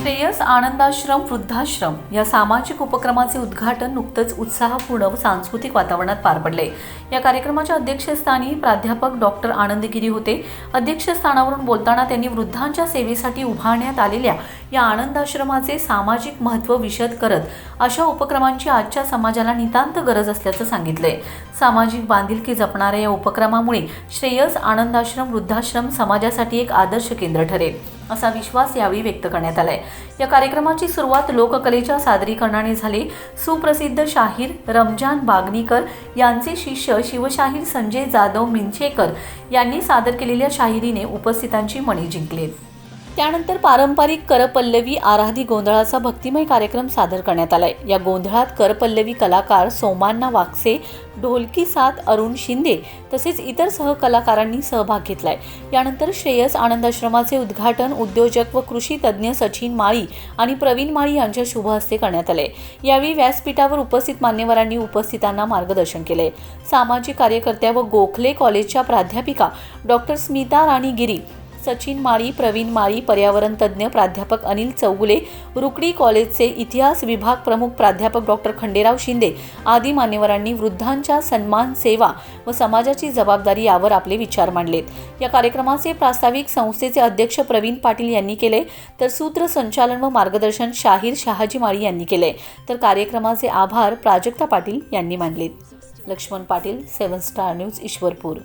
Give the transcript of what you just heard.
Shreyas Anandashram वृद्धाश्रम या सामाजिक उपक्रमाचे उद्घाटन नुकतंच उत्साहपूर्ण व सांस्कृतिक वातावरणात पार पडले. या कार्यक्रमाच्या अध्यक्षस्थानी प्राध्यापक डॉक्टर आनंदगिरी होते. अध्यक्षस्थानावरून बोलताना त्यांनी वृद्धांच्या सेवेसाठी उभारण्यात आलेल्या या आनंदाश्रमाचे सामाजिक महत्त्व विशद करत अशा उपक्रमांची आजच्या समाजाला नितांत गरज असल्याचं सांगितलंय सामाजिक बांधिलकी जपणाऱ्या या उपक्रमामुळे श्रेयस आनंदाश्रम वृद्धाश्रम समाजासाठी एक आदर्श केंद्र ठरेल. असा विश्वास यावेळी व्यक्त करण्यात आलाय. या कार्यक्रमाची सुरुवात लोककलेच्या सादरीकरणाने झाली. सुप्रसिद्ध शाहीर रमजान बागनीकर यांचे शिष्य शिवशाहीर संजय जाधव मिंचेकर यांनी सादर केलेल्या शाहिरीने उपस्थितांची मने जिंकले त्यानंतर पारंपरिक करपल्लवी आराधी गोंधळाचा भक्तिमय कार्यक्रम सादर करण्यात आलाय. या गोंधळात करपल्लवी कलाकार सोमान्ना वागसे ढोलकी साथ अरुण शिंदे तसेच इतर सहकलाकारांनी सहभाग घेतलाय. यानंतर श्रेयस आनंदाश्रमाचे उद्घाटन उद्योजक व कृषी तज्ज्ञ सचिन माळी आणि प्रवीण माळी यांच्या शुभ हस्ते करण्यात आले यावेळी व्यासपीठावर उपस्थित मान्यवरांनी उपस्थितांना मार्गदर्शन केले सामाजिक कार्यकर्त्या व गोखले कॉलेजच्या प्राध्यापिका डॉक्टर स्मिता राणी गिरी सचिन माळी प्रवीण माळी पर्यावरण तज्ज्ञ प्राध्यापक अनिल चौगुले रुकडी कॉलेजचे इतिहास विभाग प्रमुख प्राध्यापक डॉक्टर खंडेराव शिंदे आदी मान्यवरांनी वृद्धांच्या सन्मान सेवा व समाजाची जबाबदारी यावर आपले विचार मांडलेत. या कार्यक्रमाचे प्रास्ताविक संस्थेचे अध्यक्ष प्रवीण पाटील यांनी केले तर सूत्रसंचालन व मार्गदर्शन शाहीर शहाजी माळी यांनी केले. तर कार्यक्रमाचे आभार प्राजक्ता पाटील यांनी मानलेत. Laxman Patil seven star news Ishwarpur.